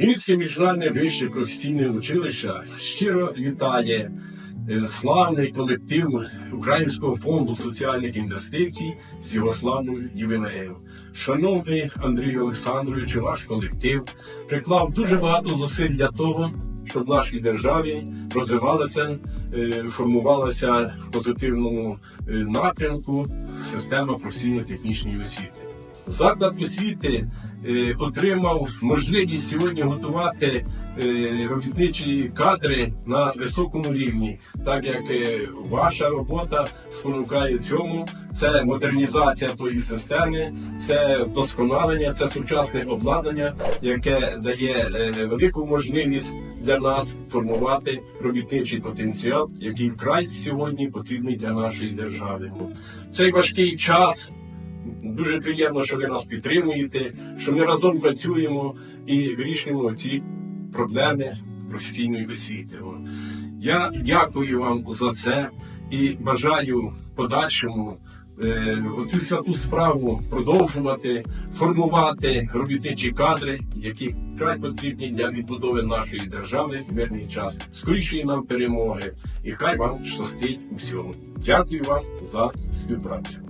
Мінське міжнародне вище професійне училище щиро вітає е, славний колектив Українського фонду соціальних інвестицій з його славною ювілеєм. Шановний Андрій Олександрович, ваш колектив приклав дуже багато зусиль для того, щоб в нашій державі розвивалася, е, формувалася в позитивному е, напрямку система професійно-технічної освіти. Заклад освіти отримав можливість сьогодні готувати е, робітничі кадри на високому рівні, так як е, ваша робота спонукає цьому. Це модернізація тої системи, це вдосконалення, це сучасне обладнання, яке дає е, велику можливість для нас формувати робітничий потенціал, який вкрай сьогодні потрібний для нашої держави. Цей важкий час Дуже приємно, що ви нас підтримуєте, що ми разом працюємо і вирішуємо ці проблеми професійної освіти. Я дякую вам за це і бажаю подальшому е, оцю святу справу продовжувати, формувати робітничі кадри, які вкрай потрібні для відбудови нашої держави в мирний час. Скорішої нам перемоги, і хай вам щастить у всьому. Дякую вам за співпрацю.